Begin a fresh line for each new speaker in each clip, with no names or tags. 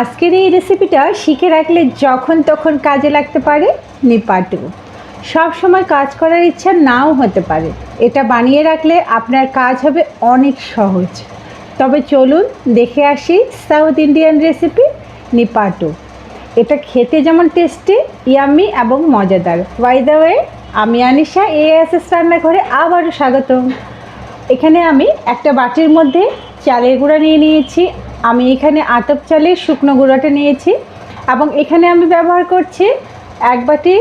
আজকের এই রেসিপিটা শিখে রাখলে যখন তখন কাজে লাগতে পারে নিপাটু। সব সময় কাজ করার ইচ্ছা নাও হতে পারে। এটা বানিয়ে রাখলে আপনার কাজ হবে অনেক সহজ। তবে চলুন দেখে আসি সাউথ ইন্ডিয়ান রেসিপি নিপাটু। এটা খেতে যেমন টেস্টি ইয়ামি এবং মজাদার। ওয়াই দ্য ওয়ে আমি আনিশা এএসএস রান্নাঘরে আবারও স্বাগতম। এখানে আমি একটা বাটির মধ্যে চালের গুঁড়া নিয়ে নিয়েছি। আমি এখানে আতপ চালের শুকনো গুঁড়োটা নিয়েছি এবং এখানে আমি ব্যবহার করছি এক বাটি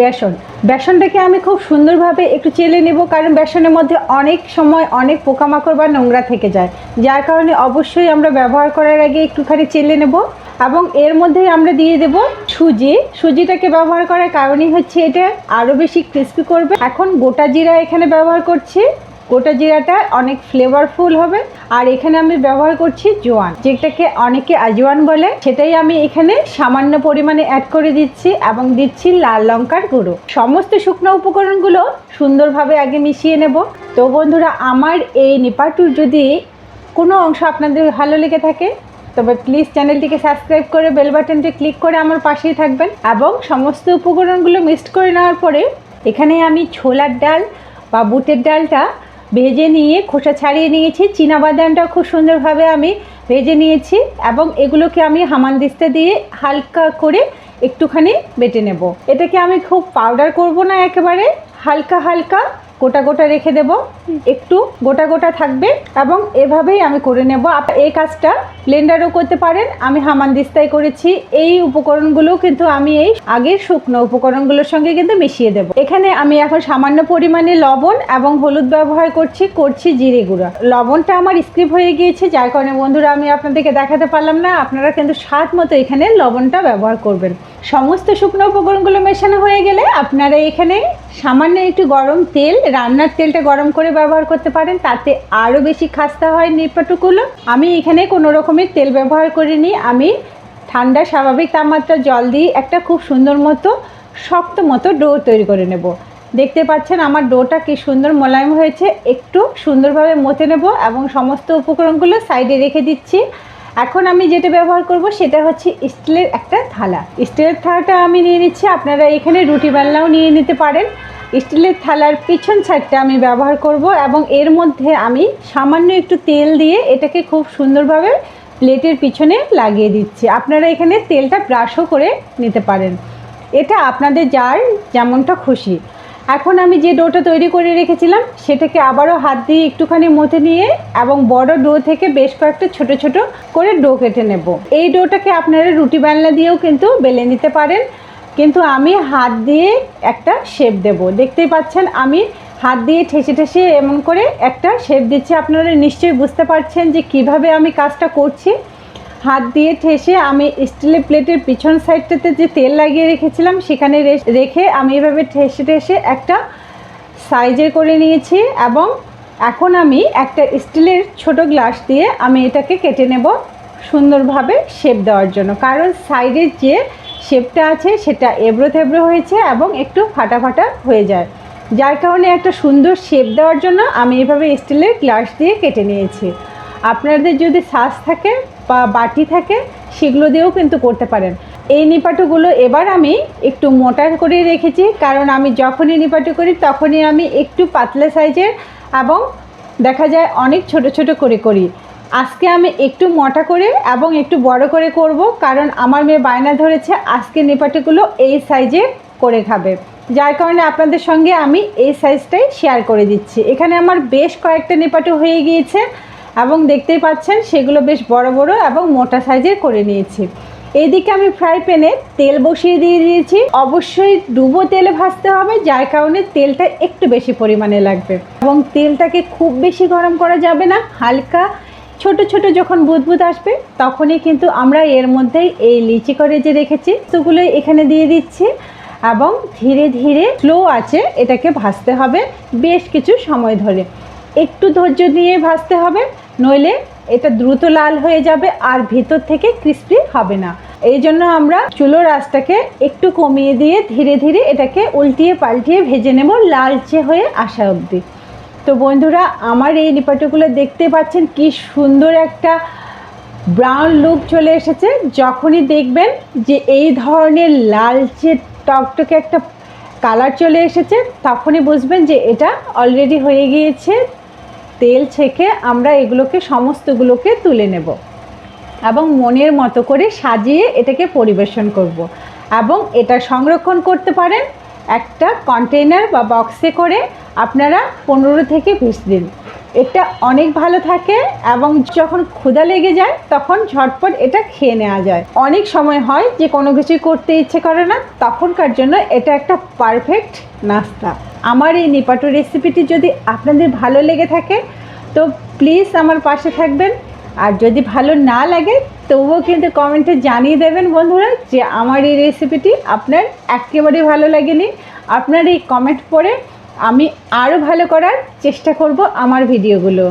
বেসন। বেসনটাকে আমি খুব সুন্দরভাবে একটু চেলে নেব কারণ বেসনের মধ্যে অনেক সময় অনেক পোকামাকড় বা নোংরা থেকে যায়। যার কারণে অবশ্যই আমরা ব্যবহার করার আগে একটুখানি চেলে নেব এবং এর মধ্যে আমরা দিয়ে দেব সুজি। সুজিটাকে ব্যবহার করার কারণই হচ্ছে এটা আরও বেশি ক্রিস্পি করবে। এখন গোটা জিরা এখানে ব্যবহার করছি। গোটা জিরাটা অনেক ফ্লেভারফুল হবে। আর এখানে আমি ব্যবহার করছি জোয়ান, যেটাকে অনেকে আজওয়ান বলে। সেটাই আমি এখানে সামান্য পরিমাণে অ্যাড করে দিচ্ছি এবং দিচ্ছি লাল লঙ্কার গুঁড়ো। সমস্ত শুকনো উপকরণগুলো সুন্দরভাবে আগে মিশিয়ে নেব। তো বন্ধুরা, আমার এই নিপাটুর যদি কোনো অংশ আপনাদের ভালো লেগে থাকে, তবে প্লিজ চ্যানেলটিকে সাবস্ক্রাইব করে বেল বাটনটি ক্লিক করে আমার পাশেই থাকবেন। এবং সমস্ত উপকরণগুলো মিক্সড করে নেওয়ার পরে, এখানে আমি ছোলার ডাল বা বুটের ডালটা ভেজে নিয়ে খোসা ছাড়িয়ে নিয়েছি। বাদামটাও খুব সুন্দরভাবে আমি ভেজে নিয়েছি এবং এগুলোকে আমি হামানদিস্তা দিয়ে হালকা করে একটুখানি বেটে নেব। এটাকে আমি খুব পাউডার করব না একেবারে, হালকা হালকা গোটা গোটা রেখে দেব। একটু গোটা গোটা থাকবে এবং এভাবেই আমি করে নেব। এই কাজটা ব্লেন্ডারও করতে পারেন। আমি হামানদিস্তায় করেছি। এই উপকরণগুলো কিন্তু আমি এই আগের শুকনো উপকরণগুলোর সঙ্গে কিন্তু মিশিয়ে দেব। এখানে আমি এখন সামান্য পরিমাণে লবণ এবং হলুদ ব্যবহার করছি করছি জিরে গুঁড়া। লবণটা আমার স্ক্রিপ হয়ে গিয়েছে যার কারণে বন্ধুরা আমি আপনাদেরকে দেখাতে পারলাম না। আপনারা কিন্তু স্বাদ মতো এখানে লবণটা ব্যবহার করবেন। সমস্ত শুকনো উপকরণগুলো মেশানো হয়ে গেলে আপনারা এখানে সামান্য একটু গরম তেল, রান্নার তেলটা গরম করে ব্যবহার করতে পারেন, তাতে আরও বেশি খাস্তা হয় নিপাটুগুলো আমি এখানে কোনো রকমের তেল ব্যবহার করিনি। আমি ঠান্ডা স্বাভাবিক তাপমাত্রা জল দিয়ে একটা খুব সুন্দর মতো শক্ত মতো ডো তৈরি করে নেব। দেখতে পাচ্ছেন আমার ডোটা কি সুন্দর মোলায়েম হয়েছে। একটু সুন্দরভাবে মতে নেব এবং সমস্ত উপকরণগুলো সাইডে রেখে দিচ্ছি। এখন আমি যেটা ব্যবহার করব সেটা হচ্ছে স্টিলের একটা থালা। স্টিলের থালাটা আমি নিয়ে নিচ্ছি, আপনারা এখানে রুটি বেলনাও নিয়ে নিতে পারেন। স্টিলের থালার পিছন সাইডটা আমি ব্যবহার করব এবং এর মধ্যে আমি সামান্য একটু তেল দিয়ে এটাকে খুব সুন্দরভাবে প্লেটের পিছনে লাগিয়ে দিচ্ছি। আপনারা এখানে তেলটা ব্রাশও করে নিতে পারেন। এটা আপনাদের যার যেমনটা খুশি। এখন আমি যে ডোটা তৈরি করে রেখেছিলাম, সেটাকে আবারও হাত দিয়ে একটুখানি মতে নিয়ে এবং বড় ডো থেকে বেশ কয়েকটা ছোট ছোট করে ডো কেটে নেব। এই ডোটাকে আপনারা রুটি বানলা দিয়েও কিন্তু বেলে নিতে পারেন। কিন্তু আমি হাত দিয়ে একটা শেপ দেব। দেখতেই পাচ্ছেন, আমি হাত দিয়ে ঠেসে ঠেসে এমন করে একটা শেপ দিচ্ছি। আপনারা নিশ্চয়ই বুঝতে পারছেন যে কীভাবে আমি কাজটা করছি। হাত দিয়ে ঠেসে আমি স্টিলের প্লেটের পিছন সাইডটাতে যে তেল লাগিয়ে রেখেছিলাম, সেখানে রেখে আমি এভাবে ঠেসে ঠেসে একটা সাইজের করে নিয়েছি এবং এখন আমি একটা স্টিলের ছোট গ্লাস দিয়ে আমি এটাকে কেটে নেব সুন্দরভাবে শেপ দেওয়ার জন্য। কারণ সাইডের যে শেপটা আছে, সেটা এবড়ো থেবড়ো হয়েছে এবং একটু ফাটা ফাটা হয়ে যায়। যার কারণে একটা সুন্দর শেপ দেওয়ার জন্য আমি এভাবে স্টিলের গ্লাস দিয়ে কেটে নিয়েছি। আপনাদের যদি সাজ থাকে বা বাটি থাকে, সেগুলো দিয়েও কিন্তু করতে পারেন। এই নিপাটুগুলো এবার আমি একটু মোটা করে রেখেছি, কারণ আমি যখনই নিপাটু করি, তখনই আমি একটু পাতলা সাইজের এবং দেখা যায় অনেক ছোট ছোট করে করি। আজকে আমি একটু মোটা করে এবং একটু বড় করে করব, কারণ আমার মেয়ে বায়না ধরেছে আজকে নিপাটিগুলো এই সাইজে করে খাবে। যার কারণে আপনাদের সঙ্গে আমি এই সাইজটাই শেয়ার করে দিচ্ছি। এখানে আমার বেশ কয়েকটা নিপাটু হয়ে গিয়েছে। এবং দেখতেই পাচ্ছেন সেগুলো বেশ বড় বড় এবং মোটা সাইজের করে নিয়েছি। এইদিকে আমি ফ্রাই প্যানে তেল বসিয়ে দিয়ে দিয়েছি। অবশ্যই ডুবো তেলে ভাজতে হবে, যার কারণে তেলটা একটু বেশি পরিমাণে লাগবে। এবং তেলটাকে খুব বেশি গরম করা যাবে না, হালকা ছোট ছোট যখন বুদবুদ আসবে, তখনই কিন্তু আমরা এর মধ্যেই এই লিচি করে যে রেখেছি সেগুলো এখানে দিয়ে দিচ্ছি। এবং ধীরে ধীরে স্লো আছে এটাকে ভাজতে হবে বেশ কিছু সময় ধরে। একটু ধৈর্য নিয়ে ভাজতে হবে। নইলে এটা দ্রুত লাল হয়ে যাবে আর ভিতর থেকে ক্রিস্পি হবে না। এই জন্য আমরা চুলো আঁচটাকে একটু কমিয়ে দিয়ে ধীরে ধীরে এটাকে উল্টিয়ে পাল্টিয়ে ভেজে নেব লালচে হয়ে আসা অবধি। তো বন্ধুরা, আমার এই নিপাটুগুলো দেখতে পাচ্ছেন কি সুন্দর একটা ব্রাউন লুক চলে এসেছে। যখনই দেখবেন যে এই ধরনের লালচে টকটকে একটা কালার চলে এসেছে, তখনই বুঝবেন যে এটা অলরেডি হয়ে গিয়েছে। তেল ছেঁকে আমরা এগুলোকে, সমস্তগুলোকে তুলে নেব এবং মনের মতো করে সাজিয়ে এটাকে পরিবেশন করব। এবং এটা সংরক্ষণ করতে পারেন একটা কন্টেনার বা বক্সে করে আপনারা পনেরো থেকে বিশ দিন এটা অনেক ভালো থাকে এবং যখন ক্ষুধা লেগে যায় তখন ঝটপট এটা খেয়ে নেওয়া যায় অনেক সময় হয় যে কোনো কিছুই করতে ইচ্ছে করে না, তখনকার জন্য এটা একটা পারফেক্ট নাস্তা আমার এই নিপাটো রেসিপিটি যদি আপনাদের ভালো লেগে থাকে, তো প্লিজ আমার পাশে থাকবেন। আর যদি ভালো না লাগে, তবুও কিন্তু কমেন্টে জানিয়ে দেবেন বন্ধুরা যে আমার এই রেসিপিটি আপনার একেবারেই ভালো লাগেনি। আপনার এই কমেন্ট পড়ে আমি আরও ভালো করার চেষ্টা করব আমার ভিডিওগুলো